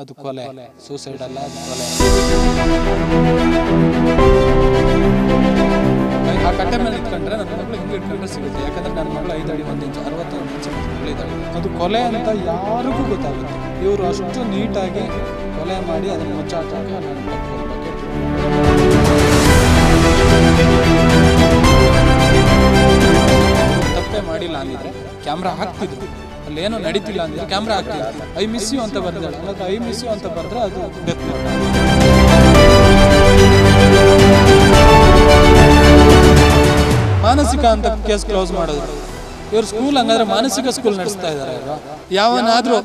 ಅದು ಕೊಲೆ. ಸೂಸೈಡ್ ಅಲ್ಲ ಅದು ಕೊಲೆ. ಆ ಕಟ್ಟೆ ಮೇಲೆ ಇಟ್ಕೊಂಡ್ರೆ ನನ್ನ ಮಗಳು ಹಿಂಗೆ ಇಟ್ಕೊಂಡ್ರೆ ಸಿಗುತ್ತೆ. ಯಾಕಂದ್ರೆ ನನ್ನ ಮಗಳು ಐದು ಅಡಿ ಒಂದು ಇಂಚು ಅರವತ್ತೊಂದು ಇಂಚು ಮಗಳಿದ್ದಾಳೆ ಅದು ಕೊಲೆ ಅಂತ ಯಾರಿಗೂ ಗೊತ್ತಾಗುತ್ತೆ. ಇವರು ಅಷ್ಟು ನೀಟಾಗಿ ಕೊಲೆ ಮಾಡಿ ಅದನ್ನು ಮುಚ್ಚಾಕಕ್ಕೆ ನನ್ನ ಮಕ್ಕಳು ಬಗ್ಗೆ. ತಪ್ಪೇ ಮಾಡಿಲ್ಲ ಅಂದಿದ್ರೆ ಕ್ಯಾಮ್ರಾ ಹಾಕ್ತಿದ್ರು. ಅಲ್ಲಿ ಏನೋ ನಡೀತಿಲ್ಲ ಅಂದ್ರೆ ಕ್ಯಾಮ್ರಾ ಹಾಕ್ತಿಲ್ಲ ಐ ಮಿಸ್ ಯು ಅಂತ ಬರ್ತಾರೆ ಐ ಮಿಸ್ ಯು ಅಂತ ಬರೆದ್ರೆ ಅದು ಡೆತ್ ಮಾನಸಿಕ ಅಂತ ಕೇಸ್ ಕ್ಲೋಸ್ ಮಾಡೋದು. ಇವ್ರು ಸ್ಕೂಲ್ ಹಂಗಾದ್ರೆ ಮಾನಸಿಕ ಸ್ಕೂಲ್ ನಡೆಸ್ತಾ ಇದಾರೆ ಇವರು ಯಾವನಾದ್ರೂ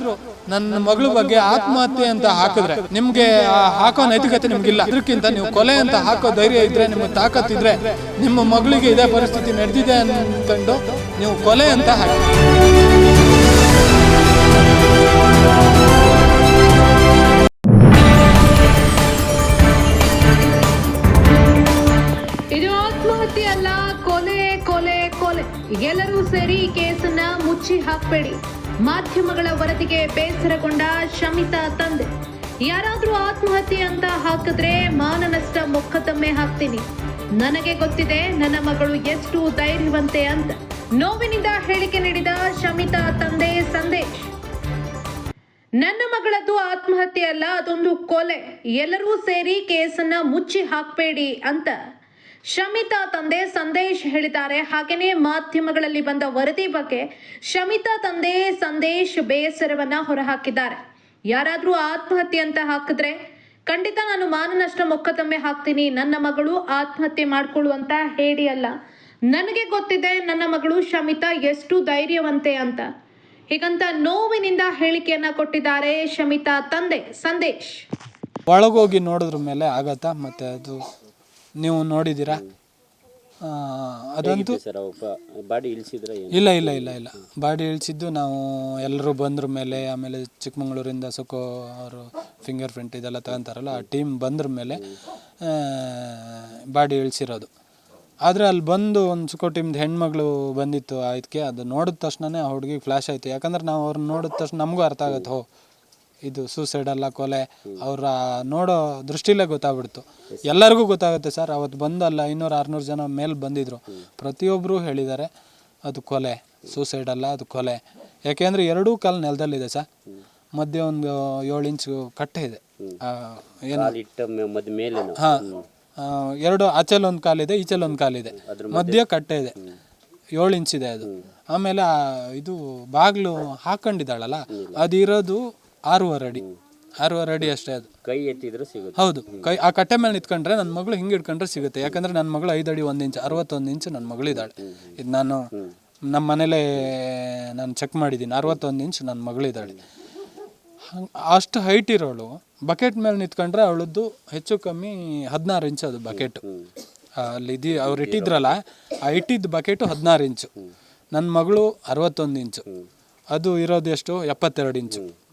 ನನ್ನ ಮಗಳ ಬಗ್ಗೆ ಆತ್ಮಹತ್ಯೆ ಅಂತ ಹಾಕಿದ್ರೆ, ನಿಮ್ಗೆ ಹಾಕೋ ನೈತಿಕತೆ ನಿಮ್ಗಿಲ್ಲ. ಅದಕ್ಕಿಂತ ನೀವು ಕೊಲೆ ಅಂತ ಹಾಕೋ ಧೈರ್ಯ ಇದ್ರೆ ನಿಮ್ಗೆ ತಾಕತ್ತಿದ್ರೆ, ನಿಮ್ಮ ಮಗಳಿಗೆ ಇದೇ ಪರಿಸ್ಥಿತಿ ನಡೆದಿದೆ ಅಂತಂದು ನೀವು ಕೊಲೆ ಅಂತ ಹಾಕಿ. ಮುಚ್ಚಿ ಮಾಧ್ಯಮಗಳ ವರದಿಗೆ ಬೇಸರಗೊಂಡ ಶಮಿತಾ ತಂದೆ. ಯಾರಾದ್ರೂ ಆತ್ಮಹತ್ಯೆ ಅಂತ ಹಾಕಿದ್ರೆ ಮಾನನಷ್ಟ ಮೊಕದ್ದಮೆ ಹಾಕ್ತೀನಿ. ನನಗೆ ಗೊತ್ತಿದೆ ನನ್ನ ಮಗಳು ಎಷ್ಟು ಧೈರ್ಯವಂತೆ ಅಂತ. ನೋವಿನಿಂದ ಹೇಳಿಕೆ ನೀಡಿದ ಶಮಿತಾ ತಂದೆ ಸಂದೇಶ್. ನನ್ನ ಮಗಳದ್ದು ಆತ್ಮಹತ್ಯೆ ಅಲ್ಲ, ಅದೊಂದು ಕೊಲೆ. ಎಲ್ಲರೂ ಸೇರಿ ಕೇಸನ್ನ ಮುಚ್ಚಿ ಹಾಕಬೇಡಿ ಅಂತ. ಶಮಿತಾ ತಂದೆ ಸಂದೇಶ್ ಹೇಳಿದ್ದಾರೆ. ಹಾಗೇನೇ ಮಾಧ್ಯಮಗಳಲ್ಲಿ ಬಂದ ವರದಿ ಬಗ್ಗೆ ಶಮಿತಾ ತಂದೆ ಸಂದೇಶ್ ಬೇಸರವನ್ನ ಹೊರಹಾಕಿದ್ದಾರೆ. ಯಾರಾದರೂ ಆತ್ಮಹತ್ಯೆ ಅಂತ ಹಾಕಿದ್ರೆ ಖಂಡಿತ ನಾನು ಮಾನನಷ್ಟ ಮೊಕದ್ದಮೆ ಹಾಕ್ತೀನಿ. ನನ್ನ ಮಗಳು ಆತ್ಮಹತ್ಯೆ ಮಾಡ್ಕೊಳ್ಳುವಂತ ಹೇಳಿ ಅಲ್ಲ. ನನಗೆ ಗೊತ್ತಿದೆ ನನ್ನ ಮಗಳು ಶಮಿತಾ ಎಷ್ಟು ಧೈರ್ಯವಂತೆ ಅಂತ. ಹೀಗಂತ ನೋವಿನಿಂದ ಹೇಳಿಕೆಯನ್ನ ಕೊಟ್ಟಿದ್ದಾರೆ ಶಮಿತಾ ತಂದೆ ಸಂದೇಶ್. ಒಳಗೋಗಿ ನೋಡಿದ್ರ ಮೇಲೆ ಆಗತ್ತಾ? ಮತ್ತೆ ಅದು ನೀವು ನೋಡಿದ್ದೀರಾ? ಆ, ಅದಂತೂ ಸರ್ ಬಾಡಿ ಇಳಿಸಿದ್ರೆ ಏನು? ಇಲ್ಲ ಇಲ್ಲ ಇಲ್ಲ ಇಲ್ಲ. ಬಾಡಿ ಇಳಿಸಿದ್ದು ನಾವು ಎಲ್ಲರೂ ಬಂದ್ರ ಮೇಲೆ ಆಮೇಲೆ ಚಿಕ್ಕಮಗಳೂರಿಂದ ಸುಖೋ ಅವರು ಫಿಂಗರ್ ಪ್ರಿಂಟ್ ಇದೆಲ್ಲ ತಗೊಂತಾರಲ್ಲ ಆ ಟೀಮ್ ಬಂದ್ರ ಮೇಲೆ ಬಾಡಿ ಇಳಿಸಿರೋದು. ಆದರೆ ಅಲ್ಲಿ ಬಂದು ಒಂದು ಸುಖೋ ಟೀಮ್ದು ಹೆಣ್ಮಗಳು ಬಂದಿತ್ತು ಅದಕ್ಕೆ ಅದು ನೋಡಿದ ತಕ್ಷಣನೇ ಆ ಹುಡುಗಿಗೆ ಫ್ಲ್ಯಾಶ್ ಆಯಿತು. ಯಾಕಂದ್ರೆ ನಾವು ಅವ್ರನ್ನ ನೋಡಿದ ತಕ್ಷಣ ನಮಗೂ ಅರ್ಥ ಆಗುತ್ತೆ ಹೋ ಇದು ಸೂಸೈಡ್ ಅಲ್ಲ ಕೊಲೆ ಅವರ ನೋಡೋ ದೃಷ್ಟಿಲೇ ಗೊತ್ತಾಗ್ಬಿಡ್ತು. ಎಲ್ಲರಿಗೂ ಗೊತ್ತಾಗುತ್ತೆ ಸರ್ ಅವತ್ತು ಬಂದಲ್ಲ ಐನೂರು ಆರುನೂರು ಜನ ಮೇಲೆ ಬಂದಿದ್ರು. ಪ್ರತಿಯೊಬ್ಬರು ಹೇಳಿದ್ದಾರೆ ಅದು ಕೊಲೆ ಸೂಸೈಡ್ ಅಲ್ಲ ಅದು ಕೊಲೆ. ಯಾಕೆಂದ್ರೆ ಎರಡೂ ಕಾಲು ನೆಲದಲ್ಲಿದೆ ಸರ್. ಮಧ್ಯೆ ಒಂದು ಏಳು ಇಂಚು ಕಟ್ಟೆ ಇದೆ. ಆ, ಏನು? ಹಾಂ. ಎರಡು ಆಚೆಲ್ ಒಂದು ಕಾಲಿದೆ ಈಚೆಲ್ ಒಂದು ಕಾಲಿದೆ ಮಧ್ಯ. ಕಟ್ಟೆ ಇದೆ. ಏಳು ಇಂಚ್ ಇದೆ ಅದು. ಆಮೇಲೆ ಇದು ಬಾಗಿಲು ಹಾಕೊಂಡಿದ್ದಾಳಲ್ಲ ಅದಿರೋದು ಆರೂವರೆ ಅಡಿ. ಆರೂವರೆ ಅಡಿ ಅಷ್ಟೇ ಅದು. ಕೈ ಎತ್ತಿದ್ರೆ ಸಿಗುತ್ತೆ. ಹೌದು. ಕೈ ಆ ಕಟ್ಟೆ ಮೇಲೆ ನಿಂತ್ಕೊಂಡ್ರೆ ನನ್ನ ಮಗಳು ಹಿಂಗೆ ಇಟ್ಕೊಂಡ್ರೆ ಸಿಗುತ್ತೆ. ಯಾಕಂದ್ರೆ ನನ್ನ ಮಗಳು ಐದು ಅಡಿ ಒಂದು ಇಂಚು ಅರವತ್ತೊಂದು ಇಂಚು ನನ್ನ ಮಗಳಿದ್ದಾಳೆ. ಇದು ನಾನು ನಮ್ಮ ಮನೇಲೆ ನಾನು ಚೆಕ್ ಮಾಡಿದ್ದೀನಿ. ಅರವತ್ತೊಂದು ಇಂಚ್ ನನ್ನ ಮಗಳು ಇದ್ದಾಳೆ ಅಷ್ಟು ಹೈಟ್ ಇರೋಳು. ಬಕೆಟ್ ಮೇಲೆ ನಿಂತ್ಕೊಂಡ್ರೆ ಅವಳದ್ದು ಹೆಚ್ಚು ಕಮ್ಮಿ ಹದಿನಾರು ಇಂಚು ಅದು ಬಕೆಟು ಅಲ್ಲಿ ಇದು ಅವ್ರು ಇಟ್ಟಿದ್ರಲ್ಲ ಆ ಇಟ್ಟಿದ್ದ ಬಕೆಟು ಹದಿನಾರು ಇಂಚು. ನನ್ನ ಮಗಳು ಅರವತ್ತೊಂದು ಇಂಚು. ಅದು ಇರೋದು ಎಷ್ಟು? ಎಪ್ಪತ್ತೆರಡು ಇಂಚು.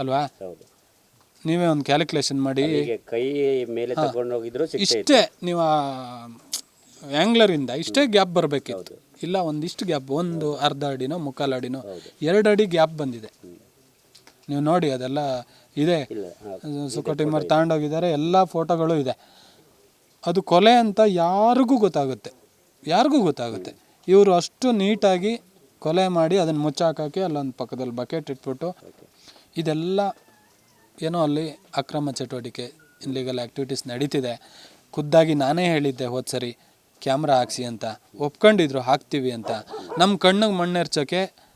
ಅಲ್ವಾ? ಹೌದು. ನೀವೇ ಒಂದು ಕ್ಯಾಲ್ಕುಲೇಷನ್ ಮಾಡಿ. ಹೀಗೆ ಕೈ ಮೇಲೆ ತಗೊಂಡು ಹೋಗಿದ್ರು ಇಷ್ಟೇ ನೀವು ಆ್ಯಂಗ್ಲರಿಂದ ಇಷ್ಟೇ ಗ್ಯಾಪ್ ಬರಬೇಕಿತ್ತು. ಇಲ್ಲ ಒಂದಿಷ್ಟು ಗ್ಯಾಪ್ ಒಂದು ಅರ್ಧ ಅಡಿನೋ ಮುಕ್ಕಾಲು ಅಡಿನೋ ಎರಡು ಅಡಿ ಗ್ಯಾಪ್ ಬಂದಿದೆ. ನೀವು ನೋಡಿ ಅದೆಲ್ಲ ಇದೆ. ಇಲ್ಲ ಹಾ. ತಗೊಂಡೋಗಿದ್ದಾರೆ ಎಲ್ಲ ಫೋಟೋಗಳು ಇದೆ. ಅದು ಕೊಲೆ ಅಂತ ಯಾರಿಗೂ ಗೊತ್ತಾಗುತ್ತೆ. ಯಾರಿಗೂ ಗೊತ್ತಾಗುತ್ತೆ. ಇವರು ಅಷ್ಟು ನೀಟಾಗಿ ಕೊಲೆ ಮಾಡಿ ಅದನ್ನು ಮುಚ್ಚಾಕಿ ಅಲ್ಲೊಂದು ಪಕ್ಕದಲ್ಲಿ ಬಕೆಟ್ ಇಟ್ಬಿಟ್ಟು ಇದೆಲ್ಲ ಏನೋ ಅಲ್ಲಿ ಅಕ್ರಮ ಚಟುವಟಿಕೆ ಇನ್ಲೀಗಲ್ ಆ್ಯಕ್ಟಿವಿಟೀಸ್ ನಡೀತಿದೆ. ಖುದ್ದಾಗಿ ನಾನೇ ಹೇಳಿದ್ದೆ ಹೋದ ಸರಿ ಕ್ಯಾಮ್ರಾ ಹಾಕ್ಸಿ ಅಂತ. ಒಪ್ಕೊಂಡಿದ್ರು ಹಾಕ್ತೀವಿ ಅಂತ. ನಮ್ಮ ಕಣ್ಣಿಗೆ ಮಣ್ಣೆರ್ಚೋಕ್ಕೆ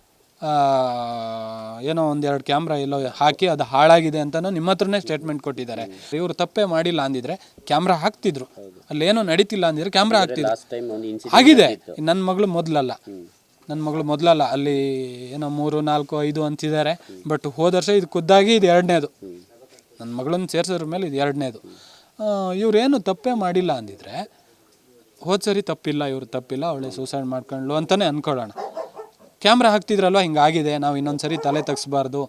ಏನೋ ಒಂದೆರಡು ಕ್ಯಾಮ್ರಾ ಎಲ್ಲೋ ಹಾಕಿ ಅದು ಹಾಳಾಗಿದೆ ಅಂತಲೂ ನಿಮ್ಮ ಹತ್ರನೇ ಸ್ಟೇಟ್ಮೆಂಟ್ ಕೊಟ್ಟಿದ್ದಾರೆ. ಇವರು ತಪ್ಪೇ ಮಾಡಿಲ್ಲ ಅಂದಿದ್ರೆ ಕ್ಯಾಮ್ರಾ ಹಾಕ್ತಿದ್ರು. ಅಲ್ಲೇನೋ ನಡೀತಿಲ್ಲ ಅಂದಿದ್ರೆ ಕ್ಯಾಮ್ರಾ ಹಾಕ್ತಿದ್ರು. ಆಗಿದೆ. ನನ್ನ ಮಗಳು ಮೊದಲಲ್ಲ. ನನ್ನ ಮಗಳು ಮೊದಲಲ್ಲ, ಅಲ್ಲಿ ಏನೋ ಮೂರು, ನಾಲ್ಕು, ಐದು ಅಂತಿದ್ದಾರೆ ಬಟ್ ಹೋದ ವರ್ಷ ಇದು ಖುದ್ದಾಗಿ ಇದು ಎರಡನೇದು. ನನ್ನ ಮಗಳನ್ನ ಸೇರಿಸೋದ್ರ ಮೇಲೆ ಇದು ಎರಡನೇದು. ಇವರೇನು ತಪ್ಪೇ ಮಾಡಿಲ್ಲ ಅಂದಿದ್ರೆ, ಹೋದ ಸರಿ ತಪ್ಪಿಲ್ಲ, ಇವರು ತಪ್ಪಿಲ್ಲ ಅವಳೆ ಸೂಸೈಡ್ ಮಾಡ್ಕೊಂಡ್ಲು ಅಂತಲೇ ಅಂದ್ಕೊಳ್ಳೋಣ ಕ್ಯಾಮ್ರಾ ಹಾಕ್ತಿದ್ರಲ್ವ ಹಿಂಗಾಗಿದೆ ನಾವು ಇನ್ನೊಂದು ಸರಿ ತಲೆ ತಗ್ಸ್ಬಾರ್ದು,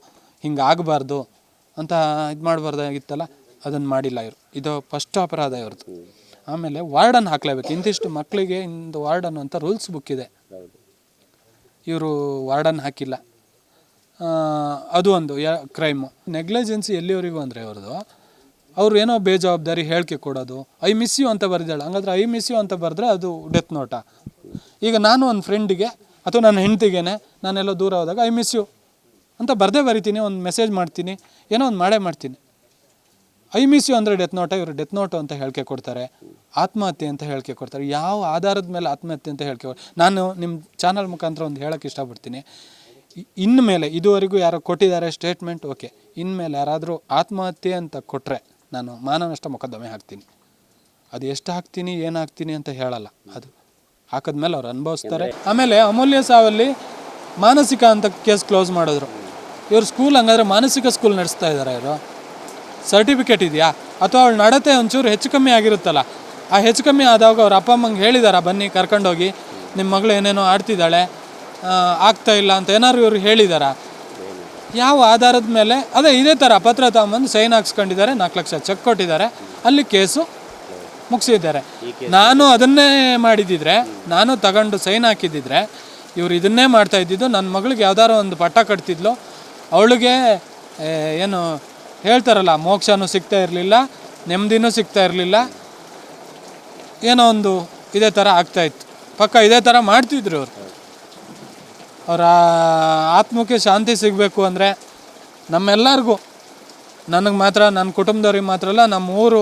ಹಿಂಗೆ ಆಗಬಾರ್ದು ಅಂತ ಇದು ಮಾಡಬಾರ್ದಾಗಿತ್ತಲ್ಲ ಅದನ್ನು ಮಾಡಿಲ್ಲ ಇವರು. ಇದು ಫಸ್ಟ್ ಅಪರಾಧ ಇವ್ರದ್ದು ಆಮೇಲೆ ವಾರ್ಡನ್ ಹಾಕ್ಲೇಬೇಕು. ಇಂತಿಷ್ಟು ಮಕ್ಕಳಿಗೆ ಇಂದು ವಾರ್ಡನ್ ಅಂತ ರೂಲ್ಸ್ ಬುಕ್ ಇದೆ. ಇವರು ವಾರ್ಡನ್ ಹಾಕಿಲ್ಲ. ಅದು ಒಂದು ಕ್ರೈಮು ನೆಗ್ಲೆಜೆನ್ಸಿ ಎಲ್ಲಿವರೆಗೂ ಅಂದರೆ ಅವ್ರದ್ದು ಅವ್ರು ಏನೋ ಬೇಜವಾಬ್ದಾರಿ ಹೇಳಿಕೆ ಕೊಡೋದು ಐ ಮಿಸ್ ಯು ಅಂತ ಬರೆದಾಳೆ. ಹಂಗಾದ್ರೆ ಐ ಮಿಸ್ ಯು ಅಂತ ಬರೆದ್ರೆ ಅದು ಡೆತ್ ನೋಟ ಈಗ ನಾನು ಒಂದು ಫ್ರೆಂಡಿಗೆ ಅಥವಾ ನನ್ನ ಹೆಂಡ್ತಿಗೆ ನಾನೆಲ್ಲೋ ದೂರ ಹೋದಾಗ ಐ ಮಿಸ್ ಯು ಅಂತ ಬರದೇ ಬರಿತೀನಿ, ಒಂದು ಮೆಸೇಜ್ ಮಾಡ್ತೀನಿ, ಏನೋ ಒಂದು ಮಾಡೇ ಮಾಡ್ತೀನಿ. ಐ ಮಿಸ್ ಯು ಅಂದರೆ ಡೆತ್ ನೋಟ ಇವರು ಡೆತ್ ನೋಟು ಅಂತ ಹೇಳಿಕೆ ಕೊಡ್ತಾರೆ. ಆತ್ಮಹತ್ಯೆ ಅಂತ ಹೇಳಿಕೆ ಕೊಡ್ತಾರೆ. ಯಾವ ಆಧಾರದ ಮೇಲೆ ಆತ್ಮಹತ್ಯೆ ಅಂತ ಹೇಳಿಕೆ ನಾನು ನಿಮ್ಮ ಚಾನಲ್ ಮುಖಾಂತರ ಒಂದು ಹೇಳೋಕ್ಕೆ ಇಷ್ಟಪಡ್ತೀನಿ. ಇನ್ಮೇಲೆ ಇದುವರೆಗೂ ಯಾರೋ ಕೊಟ್ಟಿದ್ದಾರೆ ಸ್ಟೇಟ್ಮೆಂಟ್ ಓಕೆ ಇನ್ಮೇಲೆ ಯಾರಾದರೂ ಆತ್ಮಹತ್ಯೆ ಅಂತ ಕೊಟ್ಟರೆ ನಾನು ಮಾನನಷ್ಟ ಮೊಕದ್ದಮೆ ಹಾಕ್ತೀನಿ. ಅದು ಎಷ್ಟು ಹಾಕ್ತೀನಿ, ಏನು ಹಾಕ್ತೀನಿ ಅಂತ ಹೇಳಲ್ಲ. ಅದು ಹಾಕಿದ್ಮೇಲೆ ಅವ್ರು ಅನುಭವಿಸ್ತಾರೆ. ಆಮೇಲೆ ಅಮೂಲ್ಯ ಸಾವಲ್ಲಿ ಮಾನಸಿಕ ಅಂತ ಕೇಸ್ ಕ್ಲೋಸ್ ಮಾಡಿದ್ರು. ಇವರು ಸ್ಕೂಲ್ ಹಂಗಾದ್ರೆ ಮಾನಸಿಕ ಸ್ಕೂಲ್ ನಡೆಸ್ತಾ ಇದ್ದಾರೆ ಇವರು. ಸರ್ಟಿಫಿಕೇಟ್ ಇದೆಯಾ? ಅಥವಾ ಅವಳು ನಡತೆ ಒಂಚೂರು ಹೆಚ್ಚು ಕಮ್ಮಿ ಆಗಿರುತ್ತಲ್ಲ? ಆ ಹೆಚ್ಚು ಕಮ್ಮಿ ಆದಾಗ ಅವ್ರ ಅಪ್ಪ ಅಮ್ಮಂಗೆ ಹೇಳಿದಾರ ಬನ್ನಿ ಕರ್ಕೊಂಡೋಗಿ ನಿಮ್ಮ ಮಗಳು ಏನೇನೋ ಆಡ್ತಿದ್ದಾಳೆ ಆಗ್ತಾ ಇಲ್ಲ ಅಂತ ಏನಾದ್ರು ಇವರು ಹೇಳಿದಾರ? ಯಾವ ಆಧಾರದ ಮೇಲೆ ಅದೇ ಇದೇ ಥರ ಪತ್ರ ತಗೊಂಬಂದು ಸೈನ್ ಹಾಕ್ಸ್ಕೊಂಡಿದ್ದಾರೆ ನಾಲ್ಕು ಲಕ್ಷ ಚೆಕ್ ಕೊಟ್ಟಿದ್ದಾರೆ ಅಲ್ಲಿ ಕೇಸು ಮುಗಿಸಿದ್ದಾರೆ. ನಾನು ಅದನ್ನೇ ಮಾಡಿದ್ದಿದ್ರೆ ನಾನು ತಗೊಂಡು ಸೈನ್ ಹಾಕಿದ್ದಿದ್ರೆ ಇವ್ರು ಇದನ್ನೇ ಮಾಡ್ತಾ ಇದ್ದಿದ್ದು ನನ್ನ ಮಗಳಿಗೆ ಯಾವ್ದಾರು ಒಂದು ಪಟ್ಟ ಕಟ್ತಿದ್ಲು ಅವಳಿಗೆ ಏನು ಹೇಳ್ತಾರಲ್ಲ, ಮೋಕ್ಷನೂ ಸಿಗ್ತಾ ಇರಲಿಲ್ಲ, ನೆಮ್ಮದಿನೂ ಸಿಗ್ತಾ ಇರಲಿಲ್ಲ. ಏನೋ ಒಂದು ಇದೇ ಥರ ಆಗ್ತಾಯಿತ್ತು ಪಕ್ಕ ಇದೇ ಥರ ಮಾಡ್ತಿದ್ರು ಅವರು. ಅವರ ಆತ್ಮಕ್ಕೆ ಶಾಂತಿ ಸಿಗಬೇಕು ಅಂದರೆ ನಮ್ಮೆಲ್ಲರಿಗೂ, ನನಗೆ ಮಾತ್ರ ನನ್ನ ಕುಟುಂಬದವ್ರಿಗೆ ಮಾತ್ರ ಅಲ್ಲ ನಮ್ಮ ಊರು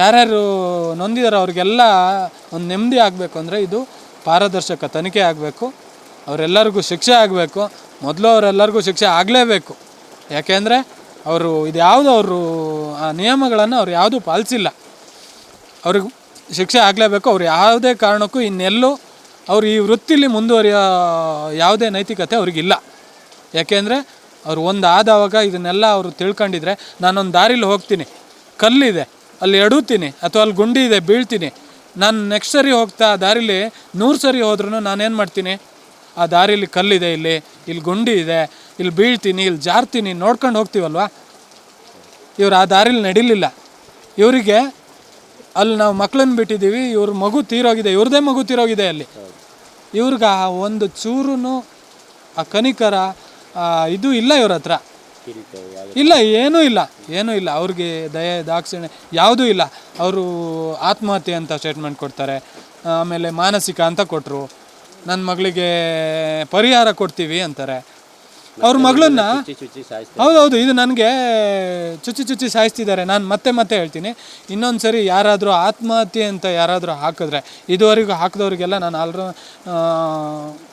ಯಾರ್ಯಾರು ನೊಂದಿದಾರೆ ಅವ್ರಿಗೆಲ್ಲ ಒಂದು ನೆಮ್ಮದಿ ಆಗಬೇಕು ಅಂದರೆ ಇದು ಪಾರದರ್ಶಕ ತನಿಖೆ ಆಗಬೇಕು. ಅವರೆಲ್ಲರಿಗೂ ಶಿಕ್ಷೆ ಆಗಬೇಕು. ಮೊದಲು ಅವರೆಲ್ಲರಿಗೂ ಶಿಕ್ಷೆ ಆಗಲೇಬೇಕು. ಯಾಕೆಂದರೆ ಅವರು ಇದು ಯಾವುದು ಅವರು ನಿಯಮಗಳನ್ನು ಅವ್ರು ಯಾವುದೂ ಪಾಲಿಸಿಲ್ಲ. ಅವ್ರಿಗೆ ಶಿಕ್ಷೆ ಆಗಲೇಬೇಕು, ಅವ್ರು ಯಾವುದೇ ಕಾರಣಕ್ಕೂ ಇನ್ನೆಲ್ಲೂ ಅವ್ರು ಈ ವೃತ್ತಿಲಿ ಮುಂದುವರಿಯೋ ಯಾವುದೇ ನೈತಿಕತೆ ಅವ್ರಿಗಿಲ್ಲ. ಯಾಕೆಂದರೆ ಅವ್ರು ಒಂದು ಆದವಾಗ ಇದನ್ನೆಲ್ಲ ಅವರು ತಿಳ್ಕೊಂಡಿದ್ರೆ, ನಾನೊಂದು ದಾರಿಲಿ ಹೋಗ್ತೀನಿ, ಕಲ್ಲಿದೆ, ಅಲ್ಲಿ ಎಡುತ್ತೀನಿ ಅಥವಾ ಅಲ್ಲಿ ಗುಂಡಿ ಇದೆ, ಬೀಳ್ತೀನಿ, ನಾನು ನೆಕ್ಸ್ಟ್ ಸರಿ ಹೋಗ್ತಾ ದಾರಿಲಿ ನೂರು ಸರಿ ಹೋದ್ರೂ ನಾನೇನು ಮಾಡ್ತೀನಿ? ಆ ದಾರಿಲಿ ಕಲ್ಲಿದೆ ಇಲ್ಲಿ ಇಲ್ಲಿ ಗುಂಡಿ ಇದೆ, ಇಲ್ಲಿ ಬೀಳ್ತೀನಿ, ಇಲ್ಲಿ ಜಾರ್ತೀನಿ, ನೋಡ್ಕೊಂಡು ಹೋಗ್ತೀವಲ್ವಾ? ಇವ್ರು ಆ ದಾರಿಲಿ ನಡಿಲಿಲ್ಲ. ಇವರಿಗೆ ಅಲ್ಲಿ ನಾವು ಮಕ್ಕಳನ್ನ ಬಿಟ್ಟಿದ್ದೀವಿ, ಇವ್ರ ಮಗು ತೀರೋಗಿದೆ, ಇವ್ರದೇ ಮಗು ತೀರೋಗಿದೆ ಅಲ್ಲಿ. ಇವ್ರಿಗೆ ಆ ಒಂದು ಚೂರು ಆ ಕನಿಕರ ಇದು ಇಲ್ಲ ಇವ್ರ ಹತ್ರ. ಇಲ್ಲ, ಏನೂ ಇಲ್ಲ ಏನೂ ಇಲ್ಲ. ಅವ್ರಿಗೆ ದಯೆ, ದಾಕ್ಷಿಣ್ಯ ಯಾವುದೂ ಇಲ್ಲ. ಅವರು ಆತ್ಮಹತ್ಯೆ ಅಂತ ಸ್ಟೇಟ್ಮೆಂಟ್ ಕೊಡ್ತಾರೆ, ಆಮೇಲೆ ಮಾನಸಿಕ ಅಂತ ಕೊಟ್ಟರು ನನ್ನ ಮಗಳಿಗೆ ಪರಿಹಾರ ಕೊಡ್ತೀವಿ ಅಂತಾರೆ. ಅವ್ರ ಮಗಳನ್ನ ಹೌದೌದು ಇದು ನನಗೆ ಚುಚ್ಚಿ ಚುಚ್ಚಿ ಸಾಯಿಸ್ತಿದ್ದಾರೆ. ನಾನು ಮತ್ತೆ ಮತ್ತೆ ಹೇಳ್ತೀನಿ. ಇನ್ನೊಂದು ಸರಿ ಯಾರಾದರೂ ಆತ್ಮಹತ್ಯೆ ಅಂತ ಯಾರಾದರೂ ಹಾಕಿದ್ರೆ ಇದುವರೆಗೂ ಹಾಕಿದವ್ರಿಗೆಲ್ಲ ನಾನು ಆಲ್ರೂ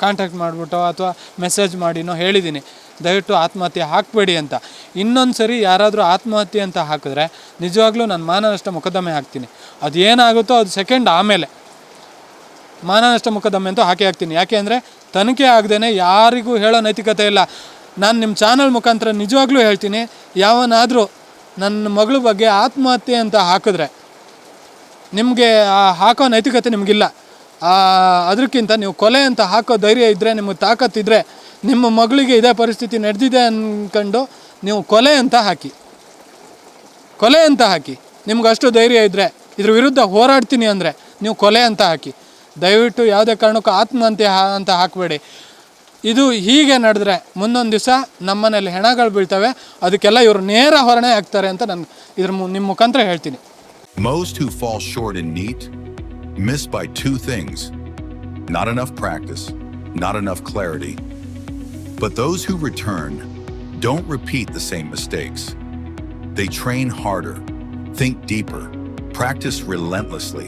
ಕಾಂಟ್ಯಾಕ್ಟ್ ಮಾಡಿಬಿಟ್ಟು ಅಥವಾ ಮೆಸೇಜ್ ಮಾಡಿನೋ ಹೇಳಿದ್ದೀನಿ ದಯವಿಟ್ಟು ಆತ್ಮಹತ್ಯೆ ಹಾಕಬೇಡಿ ಅಂತ. ಇನ್ನೊಂದು ಸರಿ ಯಾರಾದರೂ ಆತ್ಮಹತ್ಯೆ ಅಂತ ಹಾಕಿದ್ರೆ ನಿಜವಾಗ್ಲೂ ನಾನು ಮಾನನಷ್ಟ ಮೊಕದ್ದಮೆ ಹಾಕ್ತೀನಿ. ಅದು ಏನಾಗುತ್ತೋ ಅದು ಸೆಕೆಂಡ್ ಆಮೇಲೆ. ಮಾನನಷ್ಟ ಮೊಕದ್ದಮೆ ಅಂತೂ ಹಾಕಿ ಹಾಕ್ತೀನಿ. ಯಾಕೆ ಅಂದರೆ ತನಿಖೆ ಆಗದೇ ಯಾರಿಗೂ ಹೇಳೋ ನೈತಿಕತೆ ಇಲ್ಲ. ನಾನು ನಿಮ್ಮ ಚಾನಲ್ ಮುಖಾಂತರ ನಿಜವಾಗ್ಲೂ ಹೇಳ್ತೀನಿ, ಯಾವನಾದರೂ ನನ್ನ ಮಗಳ ಬಗ್ಗೆ ಆತ್ಮಹತ್ಯೆ ಅಂತ ಹಾಕಿದ್ರೆ ನಿಮಗೆ ಹಾಕೋ ನೈತಿಕತೆ ನಿಮಗಿಲ್ಲ. ಅದಕ್ಕಿಂತ ನೀವು ಕೊಲೆ ಅಂತ ಹಾಕೋ ಧೈರ್ಯ ಇದ್ದರೆ ನಿಮಗೆ ತಾಕತ್ತಿದ್ರೆ ನಿಮ್ಮ ಮಗಳಿಗೆ ಇದೇ ಪರಿಸ್ಥಿತಿ ನಡೆದಿದೆ ಅಂದ್ಕೊಂಡು ನೀವು ಕೊಲೆ ಅಂತ ಹಾಕಿ. ಕೊಲೆ ಅಂತ ಹಾಕಿ. ನಿಮ್ಗೆ ಅಷ್ಟು ಧೈರ್ಯ ಇದ್ದರೆ ಇದ್ರ ವಿರುದ್ಧ ಹೋರಾಡ್ತೀನಿ ಅಂದರೆ ನೀವು ಕೊಲೆ ಅಂತ ಹಾಕಿ. ದಯವಿಟ್ಟು ಯಾವುದೇ ಕಾರಣಕ್ಕೂ ಆತ್ಮಹತ್ಯೆ ಅಂತ ಹಾಕಬೇಡಿ ಇದು ಹೀಗೆ ನಡೆದ್ರೆ ಮುಂದೊಂದು ದಿವಸ ನಮ್ಮನೇಲಿ ಹೆಣಗಳು ಬೀಳ್ತವೆ ಅದಕ್ಕೆಲ್ಲ ಇವರು ನೇರ ಹೊರಣೆ ಆಗ್ತಾರೆ ಅಂತ ನಾನು ಇದ್ರ ನಿಮ್ಮ ಮುಖಾಂತರ ಹೇಳ್ತೀನಿ Most who fall short in NEAT miss by two things not enough practice, not enough clarity. But those who return don't repeat the same mistakes. They train harder, think deeper, practice relentlessly.